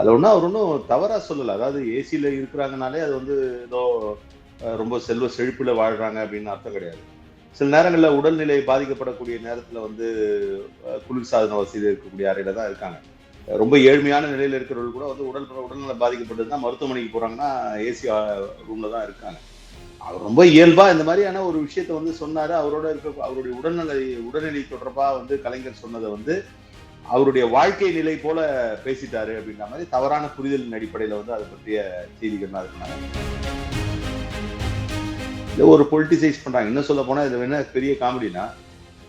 அது ஒன்றும் அவர் ஒன்றும் தவறாக சொல்லலை. அதாவது ஏசியில் இருக்கிறாங்கனாலே அது வந்து ஏதோ ரொம்ப செல்வ செழிப்பில் வாழ்கிறாங்க அப்படின்னு அர்த்தம் கிடையாது. சில நேரங்களில் உடல்நிலை பாதிக்கப்படக்கூடிய நேரத்தில் வந்து குளிர்சாதன வசதி இருக்கக்கூடிய அறையில் தான் இருக்காங்க. ரொம்ப ஏழ்மையான நிலையில் இருக்கிறவர்கள் கூட வந்து உடல் உடல்நல பாதிக்கப்பட்டது தான் மருத்துவமனைக்கு போகிறாங்கன்னா ஏசி ரூமில் தான் இருக்காங்க. அவர் ரொம்ப இயல்பாக இந்த மாதிரியான ஒரு விஷயத்த வந்து சொன்னார். அவரோட இருக்க அவருடைய உடல்நிலை உடல்நிலை தொடர்பாக வந்து கலைஞர் சொன்னதை வந்து அவருடைய வாழ்க்கை நிலை போல பேசிட்டாரு அப்படின்ற மாதிரி தவறான புரிதலின் அடிப்படையில வந்து அதை பற்றிய செய்திகள்லாம் இருக்கிறாங்க இதை ஒரு பொலிட்டிசைஸ் பண்றாங்க. இன்னும் சொல்ல போனா இதுல என்ன பெரிய காமெடினா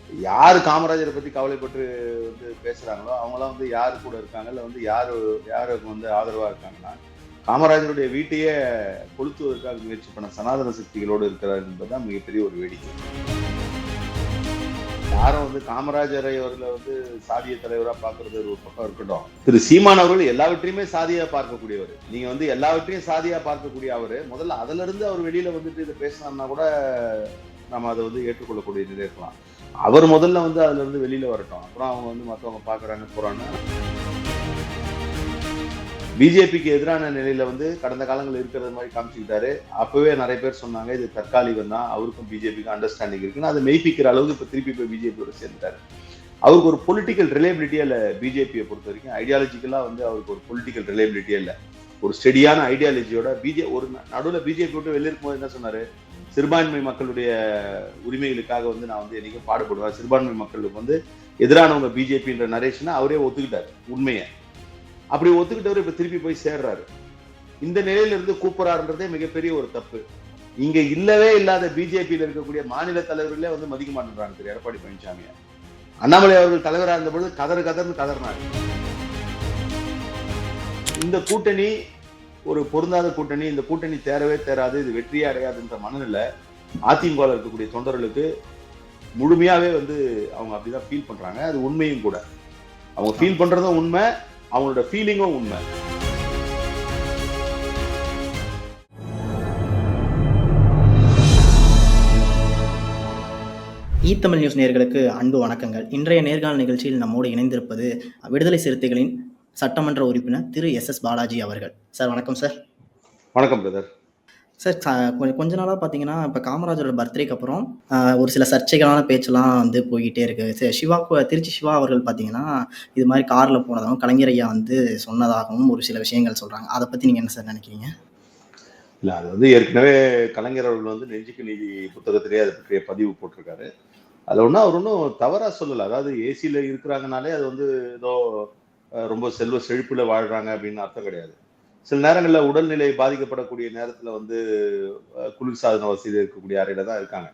யார் காமராஜரை பத்தி கவலைப்பட்டு வந்து பேசுறாங்களோ அவங்களாம் வந்து யாரு கூட இருக்காங்க இல்லை வந்து யாரு யாருக்கு வந்து ஆதரவா இருக்காங்கன்னா காமராஜருடைய வீட்டையே கொளுத்துவதற்காக முயற்சி பண்ண சனாதன சக்திகளோடு இருக்கிறார் என்பதுதான் மிகப்பெரிய ஒரு வேடிக்கை. யாரும் வந்து காமராஜரை அவர்களை வந்து சாதிய தலைவரா பார்க்கறது ஒரு பக்கம் இருக்கட்டும். திரு சீமான் அவர்கள் எல்லாவற்றையுமே சாதியா பார்க்கக்கூடியவர். நீங்க வந்து எல்லாவற்றையும் சாதியா பார்க்கக்கூடிய அவரு. முதல்ல அதுல இருந்து அவர் வெளியில வந்துட்டு இதை பேசினார்னா கூட நம்ம அதை வந்து ஏற்றுக்கொள்ளக்கூடிய நிலை இருக்கலாம். அவர் முதல்ல வந்து அதுல இருந்து வெளியில வரட்டும். அப்புறம் அவங்க வந்து மத்தவங்க பாக்குறாங்க போறாங்க. பிஜேபிக்கு எதிரான நிலையில வந்து கடந்த காலங்கள் இருக்கிறது மாதிரி காமிச்சுக்கிட்டாரு. அப்பவே நிறைய பேர் சொன்னாங்க இது தற்காலிகம் தான். அவருக்கும் பிஜேபிக்கும் அண்டர்ஸ்டாண்டிங் இருக்குன்னு. அதை மெய்ப்பிக்கிற அளவுக்கு இப்ப திருப்பி போய் பிஜேபியோட சேர்ந்துட்டாரு. அவருக்கு ஒரு பொலிட்டிக்கல் ரிலேபிலிட்டியே இல்லை பிஜேபியை பொறுத்த வரைக்கும். ஐடியாலஜிக்கலா வந்து அவருக்கு ஒரு பொலிட்டிக்கல் ரிலேபிலிட்டியே இல்லை. ஒரு ஸ்டெடியான ஐடியாலஜியோட பிஜே ஒரு நடுவில் பிஜேபி விட்டு வெளியே இருக்கும்போது என்ன சொன்னாரு? சிறுபான்மை மக்களுடைய உரிமைகளுக்காக வந்து நான் வந்து என்னைக்கும் பாடுபடுவேன். சிறுபான்மை மக்களுக்கு வந்து எதிரானவங்க பிஜேபின்ற நரேஷனை அவரே ஒத்துக்கிட்டார் உண்மையை. அப்படி ஒத்துக்கிட்டவர் இப்ப திருப்பி போய் சேர்றாரு. இந்த நிலையிலிருந்து இருந்து மிகப்பெரிய ஒரு தப்பு. இங்க இல்லவே இல்லாத பிஜேபியில இருக்கக்கூடிய மாநில தலைவர்களே வந்து மதிக்க மாட்டேன்றாங்க திரு எடப்பாடி பழனிசாமி அண்ணாமலை அவர்கள் தலைவராக இருந்த பொழுது கதறு கதர்னு கதறினார். இந்த கூட்டணி ஒரு பொருந்தாத கூட்டணி இந்த கூட்டணி தேரவே தேராது இது வெற்றியே அடையாதுன்ற மனநில அதிமுக இருக்கக்கூடிய தொண்டர்களுக்கு முழுமையாவே வந்து அவங்க அப்படிதான் ஃபீல் பண்றாங்க. அது உண்மையும் கூட. அவங்க ஃபீல் பண்றதும் உண்மை அவங்களோட ஃபீலிங்கும் உண்மை. ஈ தமிழ் நியூஸ் நேயர்களுக்கு அன்பு வணக்கங்கள். இன்றைய நேர்காணல் நிகழ்ச்சியில் நம்மோடு இணைந்திருப்பது விடுதலை சிறுத்தைகளின் சட்டமன்ற உறுப்பினர் திரு எஸ் எஸ் பாலாஜி அவர்கள். சார் வணக்கம் சார். வணக்கம் பிரதர். சார் ச- கொஞ்ச கொஞ்ச நாளாக பார்த்தீங்கன்னா இப்போ காமராஜரோட பர்த்டேக்கு அப்புறம் ஆஹ், ஒரு சில சர்ச்சைகளான பேச்செல்லாம் வந்து போய்கிட்டே இருக்கு. சரி, சிவா கு- திருச்சி சிவா அவர்கள் பார்த்தீங்கன்னா இது மாதிரி காரில் போனதாகவும் கலைஞர் ஐயா வந்து சொன்னதாகவும் ஒரு சில விஷயங்கள் சொல்கிறாங்க அதை பற்றி நீங்கள் என்ன சார் நினைக்கிறீங்க? இல்ல அது வந்து ஏற்கனவே கலைஞர் அவர்கள் வந்து நெஞ்சுக்கு நீதி புத்தகத்திலேயே அதை பற்றிய பதிவு போட்டிருக்காரு. அதுல ஒன்றும் அவர் ஒன்றும் தவறா சொல்லல. அதாவது ஏசியில இருக்கிறாங்கனாலே அது வந்து ஏதோ அஹ், ரொம்ப செல்வ செழிப்புல வாழ்றாங்க அப்படின்னு அர்த்தம் கிடையாது. சில நேரங்களில் உடல்நிலை பாதிக்கப்படக்கூடிய நேரத்தில் வந்து குளிர்சாதன வசதி இருக்கக்கூடிய அறையில தான் இருக்காங்க.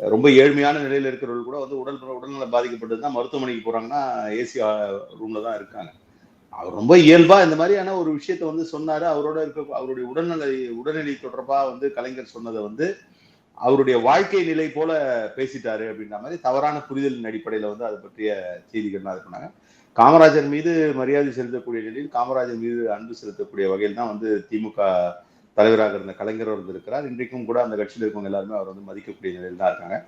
ரொம்ப ஏழ்மையான நிலையில் இருக்கிறவர்கள் கூட வந்து உடல் உடல்நல பாதிக்கப்பட்டது தான் மருத்துவமனைக்கு போகிறாங்கன்னா ஏசி ரூமில் தான் இருக்காங்க. அவர் ரொம்ப இயல்பா இந்த மாதிரியான ஒரு விஷயத்த வந்து சொன்னாரு. அவரோட இருக்க அவருடைய உடல்நிலை உடல்நிலை தொடர்பா வந்து கலைஞர் சொன்னதை வந்து அவருடைய வாழ்க்கை நிலை போல பேசிட்டாரு அப்படின்ற மாதிரி தவறான புரிதலின் அடிப்படையில வந்து அதை பற்றிய செய்திகள்லாம் இது பண்ணாங்க. காமராஜர் மீது மரியாதை செலுத்தக்கூடிய நிலையில் காமராஜர் மீது அன்பு செலுத்தக்கூடிய வகையில் தான் வந்து திமுக தலைவராக இருந்த கலைஞர் இருந்திருக்கிறார் இன்றைக்கும் கூட அந்த கட்சியில் இருக்கவங்க எல்லாருமே அவர் வந்து மதிக்கக்கூடிய நிலையில் தான் இருக்காங்க.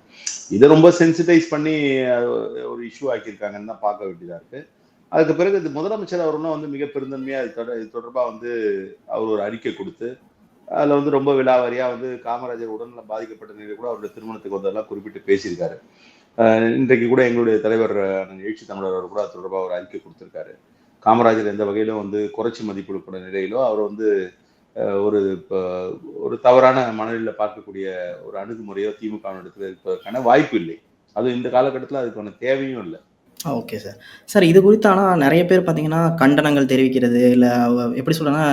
இதை ரொம்ப சென்சிட்டைஸ் பண்ணி ஒரு இஷ்யூ ஆக்கியிருக்காங்கன்னு தான் பார்க்க வேண்டியதாக இருக்கு. அதுக்கு பிறகு இது முதலமைச்சர் அவருன்னா வந்து மிக பெருந்தன்மையாக இது தொடர் இது தொடர்பாக வந்து அவர் ஒரு அறிக்கை கொடுத்து அதில் வந்து ரொம்ப விழாவாரியாக வந்து காமராஜர் உடல்நலம் பாதிக்கப்பட்ட நிலையில் கூட அவருடைய திருமணத்துக்கு வந்ததெல்லாம் குறிப்பிட்டு பேசியிருக்காரு. இன்றைக்கு கூட எங்களுடைய தலைவர் எழுச்சி தமிழர் அவர் கூட அது தொடர்பாக ஒரு அறிக்கை கொடுத்திருக்காரு. காமராஜர் எந்த வகையிலும் வந்து குறைச்சி மதிப்பிடப்பட்ட நிலையிலோ அவர் வந்து ஒரு ஒரு தவறான மனநிலையில் பார்க்கக்கூடிய ஒரு அணுகுமுறையோ திமுக இடத்துல இருப்பதற்கான வாய்ப்பு இல்லை. அது இந்த காலகட்டத்தில் அதுக்கான தேவையும் இல்லை. Okay sir. சார் இது குறித்து ஆனால் நிறைய பேர் பார்த்தீங்கன்னா கண்டனங்கள் தெரிவிக்கிறது இல்லை எப்படி சொல்கிறேன்னா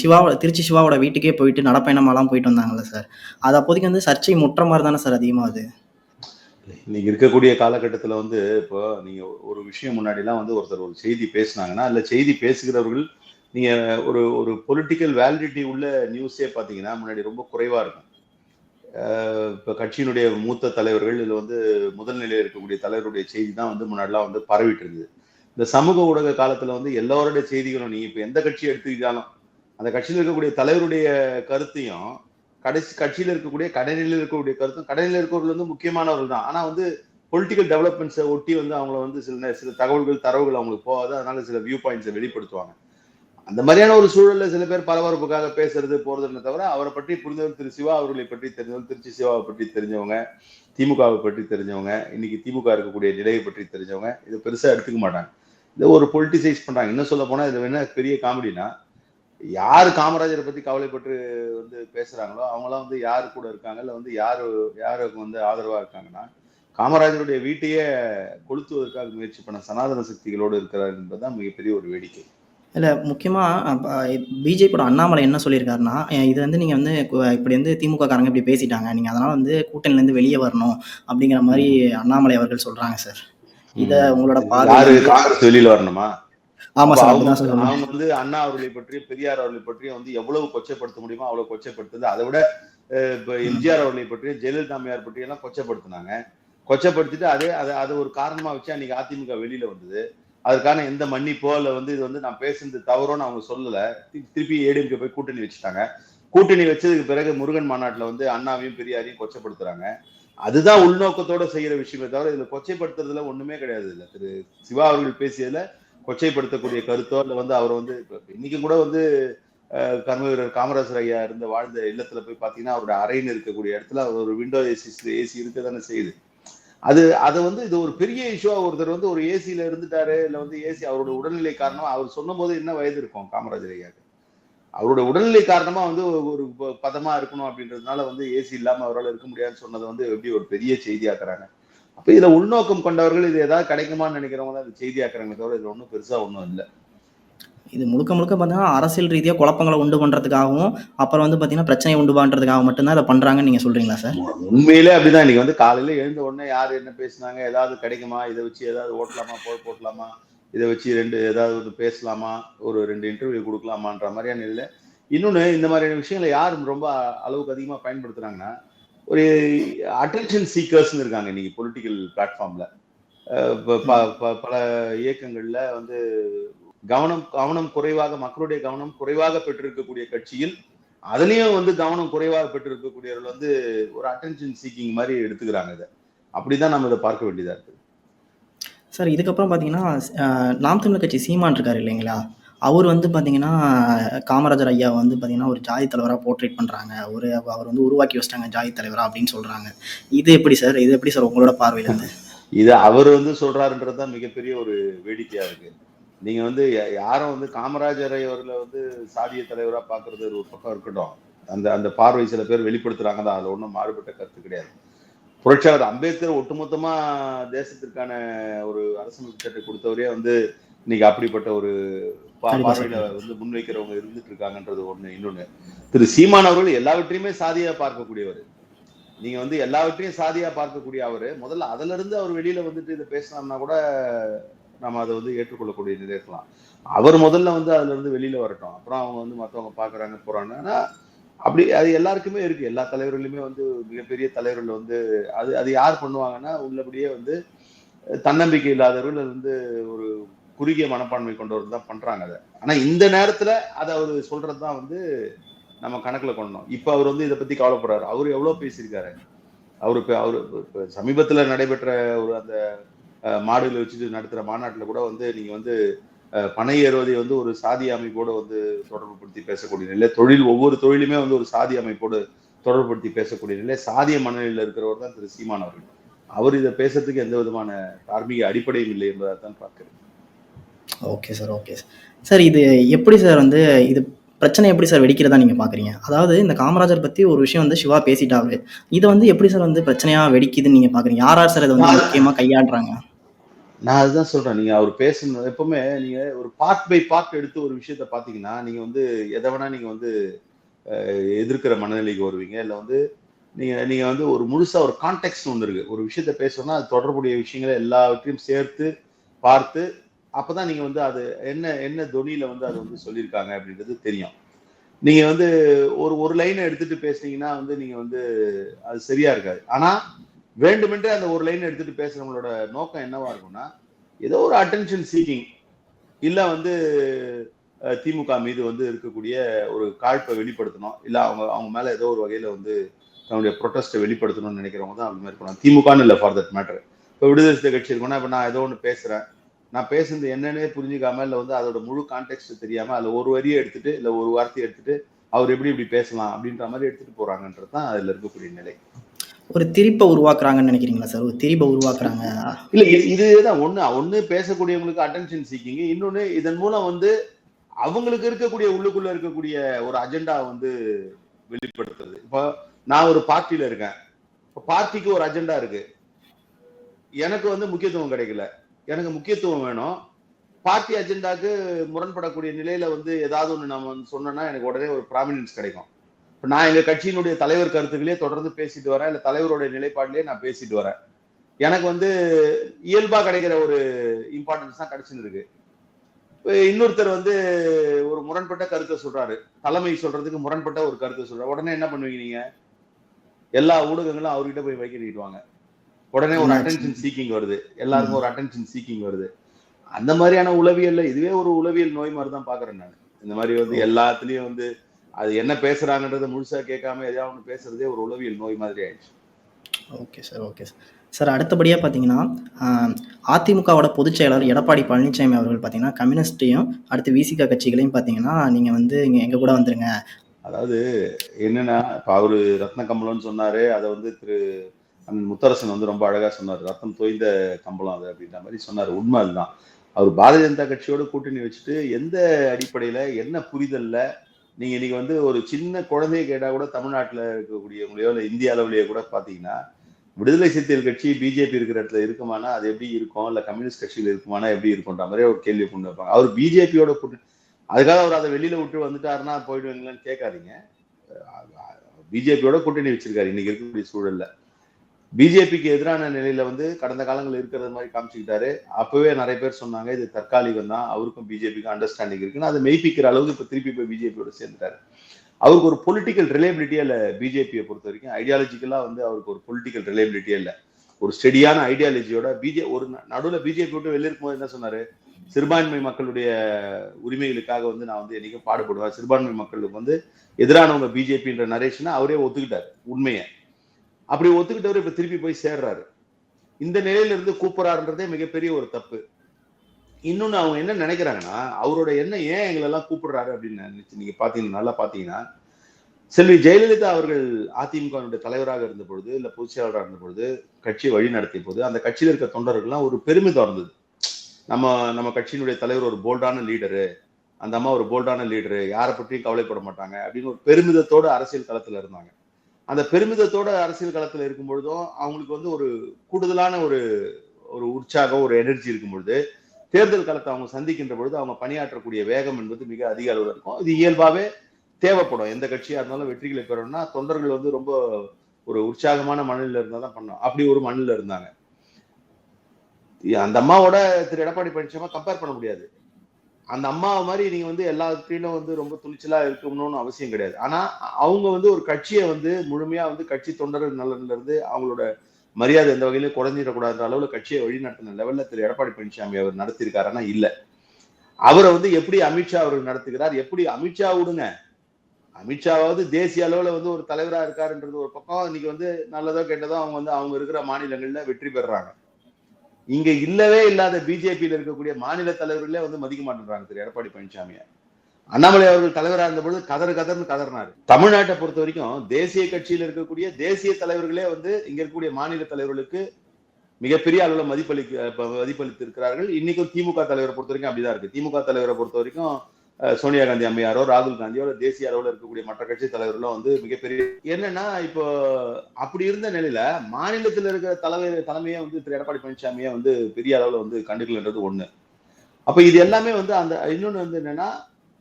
சிவாவோட திருச்சி சிவாவோட வீட்டுக்கே போயிட்டு நடப்பயணமாலாம் போயிட்டு வந்தாங்கல்ல சார். அது அப்போதைக்கு வந்து சர்ச்சை முற்ற மாதிரி தானே சார் அதிகமாகுது இன்னைக்கு இருக்கக்கூடிய காலகட்டத்தில் வந்து இப்போ நீங்கள் ஒரு விஷயம் முன்னாடிலாம் வந்து ஒருத்தர் ஒரு செய்தி பேசுனாங்கன்னா இல்லை செய்தி பேசுகிறவர்கள் நீங்கள் ஒரு ஒரு பொலிட்டிக்கல் வேலிடிட்டி உள்ள நியூஸே பார்த்தீங்கன்னா முன்னாடி ரொம்ப குறைவாக இருக்கும். இப்போ கட்சியினுடைய மூத்த தலைவர்கள் இதில் வந்து முதல்நிலையில் இருக்கக்கூடிய தலைவருடைய செய்தி தான் வந்து முன்னாடிலாம் வந்து பரவிட்டு இருந்தது. இந்த சமூக ஊடக காலத்தில் வந்து எல்லாருடைய செய்திகளும் நீங்கள் இப்போ எந்த கட்சி எடுத்துக்கிட்டாலும் அந்த கட்சியில் இருக்கக்கூடிய தலைவருடைய கருத்தையும் கடைசி கட்சியில இருக்கக்கூடிய கடைநிலையில் இருக்கக்கூடிய கருத்தும் கடைநிலையில் இருக்கவர்கள் வந்து முக்கியமானவர்கள் தான். ஆனா வந்து பொலிட்டிக்கல் டெவலப்மெண்ட்ஸை ஒட்டி வந்து அவங்கள வந்து சில சில தகவல்கள் தரவுகள் அவங்களுக்கு போகாது. அதனால சில வியூ பாயிண்ட்ஸை வெளிப்படுத்துவாங்க. அந்த மாதிரியான ஒரு சூழல்ல சில பேர் பரபரப்புக்காக பேசுறது போறதுன்னு தவிர அவரை பற்றி புரிந்தவர் திரு சிவா அவர்களை பற்றி தெரிஞ்சவங்க திருச்சி சிவாவை பற்றி தெரிஞ்சவங்க திமுகவை பற்றி தெரிஞ்சவங்க இன்னைக்கு திமுக இருக்கக்கூடிய நிலையை பற்றி தெரிஞ்சவங்க இதை பெருசா எடுத்துக்க மாட்டாங்க. இதை ஒரு பொலிட்டிசைஸ் பண்றாங்க. இன்னும் சொல்ல போனா இது என்ன பெரிய காமெடினா யார் காமராஜரை பத்தி கவலைப்பட்டு வந்து பேசுறாங்களோ அவங்களாம் வந்து யாரு கூட இருக்காங்க இல்ல வந்து யாரு யாருக்கு வந்து ஆதரவா இருக்காங்கன்னா காமராஜருடைய வீட்டையே கொளுத்துவதற்காக முயற்சி பண்ண சனாதன சக்திகளோடு இருக்கிறார் என்பதுதான் மிகப்பெரிய ஒரு வேடிக்கை. இல்ல முக்கியமா பிஜேபியோட அண்ணாமலை என்ன சொல்லியிருக்காருன்னா இது வந்து நீங்க வந்து இப்படி வந்து திமுக காரங்க இப்படி பேசிட்டாங்க நீங்க அதனால வந்து கூட்டணில இருந்து வெளியே வரணும் அப்படிங்கிற மாதிரி அண்ணாமலை அவர்கள் சொல்றாங்க சார். இத உங்களோட பார்வை காங்கிரஸ் வெளியில வரணுமா? ஆமா அப்ப சார் அவங்க வந்து அண்ணா அவர்களை பற்றியும் பெரியார் அவர்களை பற்றியும் வந்து எவ்வளவு கொச்சைப்படுத்த முடியுமோ அவ்வளவு கொச்சைப்படுத்துது. அதை விட எம்ஜிஆர் அவர்களை பற்றியும் ஜெயலலிதா அம்மையார் பற்றியும் எல்லாம் கொச்சைப்படுத்தினாங்க. கொச்சைப்படுத்திட்டு அதே அதை அதை ஒரு காரணமா வச்சு அன்னைக்கு அதிமுக வெளியில வந்தது. அதுக்கான எந்த மன்னிப்போ இல்ல வந்து இது வந்து நான் பேசுனது தவறோன்னு அவங்க சொல்லல. திருப்பி ஏடிஎம்கே போய் கூட்டணி வச்சுட்டாங்க. கூட்டணி வச்சதுக்கு பிறகு முருகன் மாநாட்டுல வந்து அண்ணாவையும் பெரியாரையும் கொச்சைப்படுத்துறாங்க. அதுதான் உள்நோக்கத்தோட செய்யற விஷயமே தவிர இதுல கொச்சைப்படுத்துறதுல ஒண்ணுமே கிடையாது இல்ல. திரு சிவா அவர்கள் பேசியதுல கொச்சைப்படுத்தக்கூடிய கருத்தோ இல்லை வந்து அவர் வந்து இப்ப இன்னைக்கு கூட வந்து கர்ம வீரர் காமராஜர் ஐயா இருந்த வாழ்ந்த இல்லத்துல போய் பார்த்தீங்கன்னா அவருடைய அறைன்னு இருக்கக்கூடிய இடத்துல அவர் ஒரு விண்டோ ஏசி ஏசி இருக்க தானே செய்யுது. அது அதை வந்து இது ஒரு பெரிய இஷ்யூவா ஒருத்தர் வந்து ஒரு ஏசியில இருந்துட்டாரு இல்லை வந்து ஏசி அவரோட உடல்நிலை காரணமா அவர் சொன்னும் போது என்ன வயது இருக்கும் காமராஜர் ஐயாக்கு? அவரோட உடல்நிலை காரணமா வந்து ஒரு- பதமா இருக்கணும் அப்படின்றதுனால வந்து ஏசி இல்லாம அவரால் இருக்க முடியாதுன்னு சொன்னதை வந்து எப்படி ஒரு பெரிய செய்தியாக்குறாங்க? அப்ப இதுல உள்நோக்கம் கொண்டவர்கள் இது ஏதாவது கிடைக்குமான்னு நினைக்கிறவங்க தான் இது செய்தியாக்குறாங்க தவிர இதுல ஒன்றும் பெருசா ஒன்றும் இல்லை. இது முழுக்க முழுக்க பார்த்தீங்கன்னா அரசியல் ரீதியாக குழப்பங்களை உண்டு பண்ணுறதுக்காகவும் அப்புறம் வந்து பார்த்தீங்கன்னா பிரச்சனையை உண்டு பண்ணுறதுக்காக மட்டும்தான் இதை பண்ணுறாங்கன்னு நீங்கள் சொல்கிறீங்களா சார்? உண்மையிலே அப்படிதான். இன்னைக்கு வந்து காலையில எழுந்த உடனே யார் என்ன பேசுனாங்க ஏதாவது கிடைக்குமா இதை வச்சு ஏதாவது ஓட்டலாமா போய் போட்டலாமா இதை வச்சு ரெண்டு ஏதாவது வந்து பேசலாமா ஒரு ரெண்டு இன்டர்வியூ கொடுக்கலாமான்ற மாதிரியான இல்லை இன்னொன்னு இந்த மாதிரியான விஷயங்களை யார் ரொம்ப அளவுக்கு அதிகமா பயன்படுத்துறாங்கன்னா ஒரு அட்டென்ஷன் சீக்கர்ஸ்னு இருக்காங்க இன்னைக்கு பொலிட்டிக்கல் பிளாட்ஃபார்ம்ல பல இயக்கங்கள்ல வந்து கவனம் கவனம் குறைவாக மக்களுடைய கவனம் குறைவாக பெற்றிருக்கக்கூடிய கட்சியில் அதுலயும் வந்து கவனம் குறைவாக பெற்றிருக்கக்கூடியவர்கள் வந்து ஒரு அட்டென்ஷன் சீக்கிங் மாதிரி எடுத்துக்கிறாங்க இதை. அப்படிதான் நம்ம இதை பார்க்க வேண்டியதா இருக்கு. சார் இதுக்கப்புறம் பார்த்தீங்கன்னா நாம் தமிழர் கட்சி சீமான் இருக்கார் இல்லைங்களா? அவர் வந்து பார்த்தீங்கன்னா காமராஜர் ஐயா வந்து பார்த்தீங்கன்னா ஒரு ஜாதி தலைவராக போர்ட்ரேட் பண்ணுறாங்க ஒரு அவர் வந்து உருவாக்கி வச்சிட்டாங்க ஜாதி தலைவராக அப்படின்னு சொல்கிறாங்க இது எப்படி சார்? இது எப்படி சார் உங்களோட பார்வையிலேருந்து? இது அவர் வந்து சொல்கிறாருன்றது தான் மிகப்பெரிய ஒரு வேடிக்கையாக இருக்குது நீங்கள் வந்து யாரும் வந்து காமராஜர் அவர்களை வந்து சாதிய தலைவராக பார்க்குறது ஒரு பக்கம் இருக்கட்டும். அந்த அந்த பார்வை சில பேர் வெளிப்படுத்துகிறாங்க தான். அதில் ஒன்றும் மாறுபட்ட கருத்து கிடையாது. புரட்சியாளர் அம்பேத்கர் ஒட்டுமொத்தமா தேசத்திற்கான ஒரு அரசமைப்பு சட்டை கொடுத்தவரே வந்து இன்னைக்கு அப்படிப்பட்ட ஒரு பார்வையில வந்து முன்வைக்கிறவங்க இருந்துட்டு இருக்காங்கன்றது ஒண்ணு இன்னொன்னு. திரு சீமான் அவர்கள் எல்லாவற்றையுமே சாதியா பார்க்கக்கூடியவர். நீங்க வந்து எல்லாவற்றையும் சாதியா பார்க்கக்கூடிய அவரு. முதல்ல அதுல இருந்து அவர் வெளியில வந்துட்டு இதை பேசினார்னா கூட நம்ம அதை வந்து ஏற்றுக்கொள்ளக்கூடிய நிலை இருக்கலாம். அவர் முதல்ல வந்து அதுல இருந்து வெளியில வரட்டும். அப்புறம் அவங்க வந்து மத்தவங்க பாக்குறாங்க போறாங்க. ஆனா அப்படி அது எல்லாருக்குமே இருக்கு. எல்லா தலைவர்களுமே வந்து மிகப்பெரிய தலைவர்கள் வந்து அது அது யார் பண்ணுவாங்கன்னா உள்ளபடியே வந்து தன்னம்பிக்கை இல்லாதவர்கள் வந்து ஒரு குறுகிய மனப்பான்மை கொண்டவர் தான் பண்றாங்க அதை. ஆனா இந்த நேரத்துல அதை அவர் சொல்றதுதான் வந்து நம்ம கணக்குல கொண்டோம். இப்ப அவர் வந்து இதை பத்தி கவலைப்படுறாரு. அவர் எவ்வளவு பேசியிருக்காரு? அவரு இப்போ அவரு இப்போ சமீபத்தில் நடைபெற்ற ஒரு அந்த மாடுகளை வச்சுட்டு நடத்துகிற மாநாட்டில் கூட வந்து நீங்கள் வந்து பனை ஏறுவதை வந்து ஒரு சாதி அமைப்போடு வந்து தொடர்புபடுத்தி பேசக்கூடிய நிலை தொழில் ஒவ்வொரு தொழிலுமே வந்து ஒரு சாதி அமைப்போடு தொடர்புபடுத்தி பேசக்கூடிய நிலை சாதிய மனநிலையில் இருக்கிறவர் தான் திரு சீமான் அவர்கள். அவர் இதை பேசுறதுக்கு எந்த விதமான தார்மீக அடிப்படையும் இல்லை என்பதை தான் பார்க்கிறேன். Okay sir okay sir sir இது எப்படி சார் வந்து இது பிரச்சனை எப்படி சார் வெடிக்கிறதா நீங்கள் பார்க்குறீங்க அதாவது இந்த காமராஜர் பற்றி ஒரு விஷயம் வந்து சிவா பேசிட்டாரு. இதை வந்து எப்படி சார் வந்து பிரச்சனையாக வெடிக்குதுன்னு நீங்கள் பார்க்குறீங்க யார் யார் சார் இதை வந்து முக்கியமாக கையாடுறாங்க நான் அதுதான் சொல்கிறேன் நீங்கள் அவர் பேசணும் எப்பவுமே நீங்கள் ஒரு பார்ட் பை பார்ட் எடுத்து ஒரு விஷயத்த பார்த்தீங்கன்னா நீங்கள் வந்து எதை வேணால் நீங்கள் வந்து எதிர்க்கிற மனநிலைக்கு வருவீங்க. இல்லை வந்து நீங்கள் நீங்கள் வந்து ஒரு முழுசாக ஒரு கான்டெக்ட் ஒன்று இருக்குது ஒரு விஷயத்த பேசணும்னா அது தொடர்புடைய விஷயங்களை எல்லாவற்றையும் சேர்த்து பார்த்து அப்பதான் நீங்க வந்து அது என்ன என்ன துணியில வந்து அது வந்து சொல்லியிருக்காங்க அப்படின்றது தெரியும். நீங்க வந்து ஒரு ஒரு லைனை எடுத்துட்டு பேசுனீங்கன்னா வந்து நீங்க வந்து அது சரியா இருக்காது. ஆனா வேண்டுமென்றே அந்த ஒரு லைன் எடுத்துட்டு பேசுறவங்களோட நோக்கம் என்னவா இருக்கும்னா ஏதோ ஒரு அட்டென்ஷன் சீக்கிங் இல்ல வந்து திமுக மீது வந்து இருக்கக்கூடிய ஒரு காழ்ப்பை வெளிப்படுத்தணும் இல்ல அவங்க அவங்க மேல ஏதோ ஒரு வகையில வந்து தன்னுடைய ப்ரொட்டஸ்ட்டை வெளிப்படுத்தணும்னு நினைக்கிறவங்க தான் அந்த மாதிரி இருக்கணும் திமுகன்னு இல்லை ஃபார் தட் மேட்டர் இப்போ விடுதலை கட்சி இருக்குன்னா இப்போ நான் ஏதோ ஒன்று பேசுறேன். நான் பேசுனது என்னன்னே புரிஞ்சுக்காம இல்ல வந்து அதோட முழு கான்டெக்ட் தெரியாம அதுல ஒரு வரியை எடுத்துட்டு இல்ல ஒரு வார்த்தையை எடுத்துட்டு அவர் எப்படி இப்படி பேசலாம் அப்படின்ற மாதிரி எடுத்துட்டு போறாங்கன்றது தான் அதுல இருக்கக்கூடிய நிலை. ஒரு திரிப்பை உருவாக்குறாங்கன்னு நினைக்கிறீங்களா சார்? ஒரு திரிப்பை உருவாக்குறாங்க. இல்ல இது- இதுதான் ஒண்ணு. ஒண்ணு பேசக்கூடியவங்களுக்கு அட்டென்ஷன் சீக்கிங் இன்னொன்னு இதன் மூலம் வந்து அவங்களுக்கு இருக்கக்கூடிய உள்ளுக்குள்ள இருக்கக்கூடிய ஒரு அஜெண்டா வந்து வெளிப்படுத்துறது. இப்போ நான் ஒரு பார்ட்டியில இருக்கேன். இப்போ பார்ட்டிக்கு ஒரு அஜெண்டா இருக்கு. எனக்கு வந்து முக்கியத்துவம் கிடைக்கல. எனக்கு முக்கியத்துவம் வேணும். பார்ட்டி அஜெண்டாக்கு முரண்படக்கூடிய நிலையில வந்து ஏதாவது ஒன்று நம்ம வந்து சொன்னோம்னா எனக்கு உடனே ஒரு ப்ராமினன்ஸ் கிடைக்கும். இப்போ நான் எங்கள் கட்சியினுடைய தலைவர் கருத்துக்களே தொடர்ந்து பேசிட்டு வரேன். இல்லை தலைவருடைய நிலைப்பாட்டிலே நான் பேசிட்டு வரேன். எனக்கு வந்து இயல்பாக கிடைக்கிற ஒரு இம்பார்ட்டன்ஸ் தான் கிடைச்சிருக்கு இப்போ இன்னொருத்தர் வந்து ஒரு முரண்பட்ட கருத்தை சொல்றாரு. தலைமை சொல்றதுக்கு முரண்பட்ட ஒரு கருத்தை சொல்றாரு. உடனே என்ன பண்ணுவீங்க நீங்க? எல்லா ஊடகங்களும் அவர்கிட்ட போய் வைக்க நீட்டுவாங்க உடனே ஒரு? அட்டென்ஷன் சீக்கிங் வருது. எல்லாருக்கும் ஒரு அட்டென்ஷன் சீக்கிங் வருது. அந்த மாதிரியான உளவியல்ல இதுவே ஒரு உளவியல் நோய் மாதிரி தான் பாக்குறேன் நான். இந்த மாதிரி வந்து எல்லாத்துலயும் வந்து அது என்ன பேசுறாங்கன்றத முழுசா கேட்காம எதையாவது ஒண்ணு பேசுறதே ஒரு உளவியல் நோய் மாதிரி ஆயிடுச்சு. Okay sir okay sir. Sir அடுத்தபடியாக பார்த்தீங்கன்னா அதிமுகவோட பொதுச் செயலாளர் எடப்பாடி பழனிசாமி அவர்கள் பார்த்தீங்கன்னா கம்யூனிஸ்டையும் அடுத்து விசிக கட்சிகளையும் பார்த்தீங்கன்னா நீங்கள் வந்து இங்கே எங்கள் கூட வந்துருங்க. அதாவது என்னன்னா இப்ப அவரு ரத்ன கம்பளம்னு சொன்னாரு. அதை வந்து திரு முத்தரசன் வந்து ரொம்ப அழகாக சொன்னார் ரத்தம் தோய்ந்த கம்பளம் அது அப்படின்ற மாதிரி சொன்னார். உண்மை அதுதான். அவர் பாரதிய ஜனதா கட்சியோட கூட்டணி வச்சுட்டு எந்த அடிப்படையில் என்ன புரிதல்ல நீங்கள் இன்னைக்கு வந்து ஒரு சின்ன குழந்தைய கேட்டால் கூட தமிழ்நாட்டில் இருக்கக்கூடியவங்களையோ இல்லை இந்திய அளவுலையோ கூட பார்த்தீங்கன்னா விடுதலை சிறுத்தைகள் கட்சி பிஜேபி இருக்கிற இடத்துல இருக்குமானா அது எப்படி இருக்கும்? இல்லை கம்யூனிஸ்ட் கட்சியில் இருக்குமானா எப்படி இருக்கும்ன்ற மாதிரி ஒரு கேள்வி கொண்டு வைப்பாங்க அவர் பிஜேபியோட கூட்டணி அதுக்காக அவர் அதை வெளியில் விட்டு வந்துட்டாருன்னா போயிடுவீங்களான்னு கேட்காதீங்க. பிஜேபியோட கூட்டணி வச்சிருக்காரு. இன்னைக்கு இருக்கக்கூடிய சூழல்ல. பிஜேபிக்கு எதிரான நிலையில வந்து கடந்த காலங்கள் இருக்கிறது மாதிரி காமிச்சுக்கிட்டாரு. அப்பவே நிறைய பேர் சொன்னாங்க இது தற்காலிகம் தான். அவருக்கும் பிஜேபிக்கும் அண்டர்ஸ்டாண்டிங் இருக்குன்னு. அதை மெய்ப்பிக்கிற அளவுக்கு இப்ப திருப்பி போய் பிஜேபியோட சேர்ந்துட்டாரு. அவருக்கு ஒரு பொலிட்டிக்கல் ரிலேபிலிட்டியே இல்லை பிஜேபியை பொறுத்த வரைக்கும். ஐடியாலஜிக்கலா வந்து அவருக்கு ஒரு பொலிட்டிக்கல் ரிலேபிலிட்டியே இல்லை. ஒரு ஸ்டெடியான ஐடியாலஜியோட பிஜே ஒரு நடுவில் பிஜேபி விட்டு வெளியே இருக்கும்போது என்ன சொன்னாரு? சிறுபான்மை மக்களுடைய உரிமைகளுக்காக வந்து நான் வந்து என்னைக்கும் பாடுபடுவேன். சிறுபான்மை மக்களுக்கு வந்து எதிரானவங்க பிஜேபின்ற நரேஷனை அவரே ஒத்துக்கிட்டார் உண்மையை. அப்படி ஒத்துக்கிட்டவர் இப்ப திருப்பி போய் சேர்றாரு. இந்த நிலையில இருந்து மிகப்பெரிய ஒரு தப்பு. இன்னொன்னு அவங்க என்ன நினைக்கிறாங்கன்னா அவரோட எண்ணம் ஏன் எங்களை எல்லாம் கூப்பிடுறாரு அப்படின்னு நினைச்சு நீங்க பாத்தீங்கன்னா நல்லா பாத்தீங்கன்னா செல்வி ஜெயலலிதா அவர்கள் அதிமுகவினுடைய தலைவராக இருந்த பொழுது இல்ல பொதுச் செயலாளராக இருந்த பொழுது கட்சியை வழி நடத்திய போது அந்த கட்சியில் இருக்க தொண்டர்கள்லாம் ஒரு பெருமிதம் இருந்தது நம்ம நம்ம கட்சியினுடைய தலைவர் ஒரு போல்டான லீடரு அந்த அம்மா ஒரு போல்டான லீடரு யாரை பற்றியும் கவலைப்பட மாட்டாங்க அப்படின்னு ஒரு பெருமிதத்தோடு அரசியல் களத்துல இருந்தாங்க. அந்த பெருமிதத்தோட அரசியல் களத்தில் இருக்கும் பொழுதும் அவங்களுக்கு வந்து ஒரு கூடுதலான ஒரு ஒரு உற்சாகம் ஒரு எனர்ஜி இருக்கும் பொழுது தேர்தல் களத்தை அவங்க சந்திக்கின்ற பொழுது அவங்க பணியாற்றக்கூடிய வேகம் என்பது மிக அதிக அளவில் இருக்கும். இது இயல்பாகவே தேவைப்படும். எந்த கட்சியாக இருந்தாலும் வெற்றிகளை பெறணும்னா தொண்டர்கள் வந்து ரொம்ப ஒரு உற்சாகமான மனநில இருந்தால் தான் பண்ணோம் அப்படி ஒரு மனநில இருந்தாங்க. அந்த அம்மாவோட திரு எடப்பாடி பழனிசாமி கம்பேர் பண்ண முடியாது. அந்த அம்மாவை மாதிரி நீங்க வந்து எல்லாத்துலயும் வந்து ரொம்ப துணிச்சலா இருக்கணும்னு அவசியம் கிடையாது. ஆனா அவங்க வந்து ஒரு கட்சியை வந்து முழுமையா வந்து கட்சி தொண்டர்கள் நலன்ல இருந்து அவங்களோட மரியாதை எந்த வகையிலும் குறைஞ்சிடக்கூடாதுன்ற அளவுல கட்சியை வழிநடத்தின லெவல்ல திரு. எடப்பாடி பழனிசாமி அவர் நடத்தியிருக்காருன்னா இல்ல. அவரை வந்து எப்படி அமித்ஷா அவர் நடத்துகிறார் எப்படி அமித்ஷா விடுங்க அமித்ஷாவாவது தேசிய அளவுல வந்து ஒரு தலைவரா இருக்காருன்றது ஒரு பக்கம். இன்னைக்கு வந்து நல்லதோ கெட்டதோ அவங்க வந்து அவங்க இருக்கிற மாநிலங்கள்ல வெற்றி பெறுறாங்க. இங்க இல்லவே இல்லாத பிஜேபியில் இருக்கக்கூடிய மாநில தலைவர்களே வந்து மதிக்க மாட்டேன்றாங்க திரு எடப்பாடி பழனிசாமியை. அண்ணாமலை அவர்கள் தலைவரா இருந்த பொழுது கதறு கதர்னு கதறினாரு. தமிழ்நாட்டை பொறுத்த வரைக்கும் தேசிய கட்சியில இருக்கக்கூடிய தேசிய தலைவர்களே வந்து இங்க இருக்கக்கூடிய மாநில தலைவர்களுக்கு மிகப்பெரிய அளவுல மதிப்பளிக்க மதிப்பளித்து இருக்கிறார்கள் இன்னைக்கும் திமுக தலைவரை பொறுத்த வரைக்கும் அப்படிதான் இருக்கு. திமுக தலைவரை பொறுத்த வரைக்கும் சோனியா காந்தி அம்மையாரோ ராகுல் காந்தியோ தேசிய அளவில் இருக்கக்கூடிய மற்ற கட்சி தலைவர்களோ வந்து மிகப்பெரிய என்னன்னா இப்போ அப்படி இருந்த நிலையில மாநிலத்தில் இருக்கிற தலைமை தலைமையே வந்து திரு. எடப்பாடி பழனிசாமியே வந்து பெரிய அளவில் வந்து கண்டுக்கலன்றது ஒண்ணு. அப்ப இது எல்லாமே வந்து அந்த இன்னொன்று வந்து என்னன்னா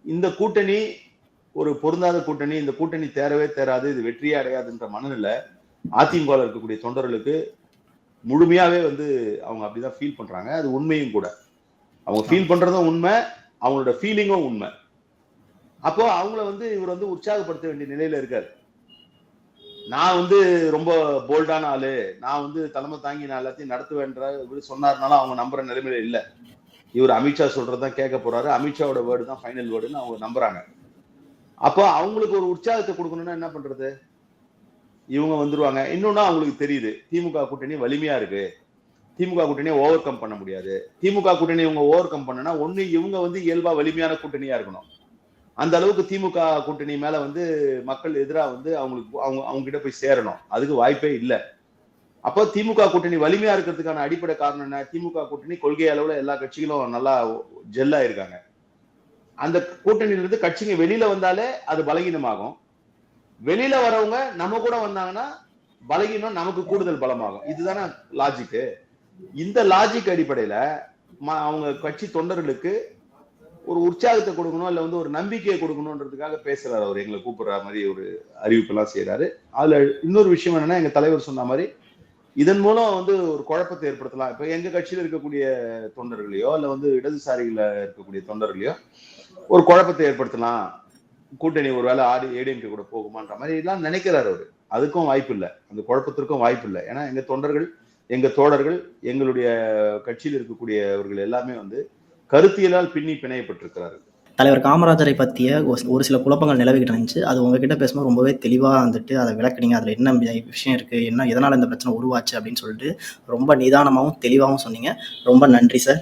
இந்த கூட்டணி ஒரு பொருந்தாத கூட்டணி இந்த கூட்டணி தேரவே தேராது இது வெற்றியே அடையாதுன்ற மனநிலை அதிமுகவில் இருக்கக்கூடிய தொண்டர்களுக்கு முழுமையாவே வந்து அவங்க அப்படிதான் ஃபீல் பண்றாங்க. அது உண்மையும் கூட. அவங்க ஃபீல் பண்றதும் உண்மை. அவங்களோட ஃபீலிங்கும் உண்மை. அப்போ அவங்கள வந்து இவர் வந்து உற்சாகப்படுத்த வேண்டிய நிலையில இருக்காரு. நான் வந்து ரொம்ப போல்டான ஆளு. நான் வந்து தலைமை தாங்கி நான் எல்லாத்தையும் நடத்துவேன்ற இவர் சொன்னார்னாலும் அவங்க நம்புற நிலைமையில இல்லை. இவர் அமித்ஷா சொல்றதுதான் கேட்க போறாரு. அமித்ஷாவோட வேர்டு தான் ஃபைனல் வேர்டுன்னு அவங்க நம்புறாங்க. அப்போ அவங்களுக்கு ஒரு உற்சாகத்தை கொடுக்கணும்னா என்ன பண்றது? இவங்க வந்துருவாங்க. இன்னொன்னு அவங்களுக்கு தெரியுது. திமுக கூட்டணி வலிமையா இருக்கு. திமுக கூட்டணியை ஓவர் கம் பண்ண முடியாது. திமுக கூட்டணி இவங்க ஓவர் கம் பண்ணனா ஒண்ணு இவங்க வந்து இயல்பா வலிமையான கூட்டணியா இருக்கணும். அந்த அளவுக்கு திமுக கூட்டணி மேல வந்து மக்கள் எதிராக வந்து அவங்களுக்கு அவங்க அவங்க கிட்ட போய் சேரணும். அதுக்கு வாய்ப்பே இல்லை. அப்போ திமுக கூட்டணி வலிமையா இருக்கிறதுக்கான அடிப்படை காரணம் என்ன? திமுக கூட்டணி கொள்கை அளவுல எல்லா கட்சிகளும் நல்லா ஜெல்லா இருக்காங்க அந்த கூட்டணியிலிருந்து கட்சிங்க வெளியில வந்தாலே அது பலகீனமாகும். வெளியில வரவங்க நம்ம கூட வந்தாங்கன்னா பலகீனம் நமக்கு கூடுதல் பலமாகும். இதுதானே லாஜிக்கு இந்த லாஜிக் அடிப்படையில ம- அவங்க கட்சி தொண்டர்களுக்கு ஒரு உற்சாகத்தை கொடுக்கணும் இல்ல வந்து ஒரு நம்பிக்கையை கொடுக்கணுன்றதுக்காக பேசுறாரு அவர். எங்களை கூப்பிடுற மாதிரி ஒரு அறிவிப்பெல்லாம் செய்யறாரு அதுல இன்னொரு விஷயம் என்னன்னா எங்க தலைவர் சொன்ன மாதிரி இதன் மூலம் வந்து ஒரு குழப்பத்தை ஏற்படுத்தலாம். இப்ப எங்க கட்சியில இருக்கக்கூடிய தொண்டர்களையோ இல்ல வந்து இடதுசாரிகள இருக்கக்கூடிய தொண்டர்களையோ ஒரு குழப்பத்தை ஏற்படுத்தலாம். கூட்டணி ஒரு வேலை ஆடி ஏடிஎம்கே கூட போகுமான்ற மாதிரி எல்லாம் நினைக்கிறாரு அவரு. அதுக்கும் வாய்ப்பு இல்லை. அந்த குழப்பத்திற்கும் வாய்ப்பு இல்லை. ஏன்னா எங்க தொண்டர்கள் எங்கள் தோழர்கள் எங்களுடைய கட்சியில் இருக்கக்கூடியவர்கள் எல்லாமே வந்து கருத்தியலால் பின்னி பிணையப்பட்டிருக்கிறார்கள். தலைவர் காமராஜரை பற்றிய ஒரு சில குழப்பங்கள் நிலவிக்கிட்டு இருந்துச்சு. அது உங்ககிட்ட பேசும்போது ரொம்பவே தெளிவாக வந்துட்டு அதை விளக்குனீங்க. அதில் என்ன விஷயம் இருக்குது என்ன எதனால் இந்த பிரச்சனை உருவாச்சு அப்படின்னு சொல்லிட்டு ரொம்ப நிதானமாகவும் தெளிவாகவும் சொன்னீங்க. ரொம்ப நன்றி சார்.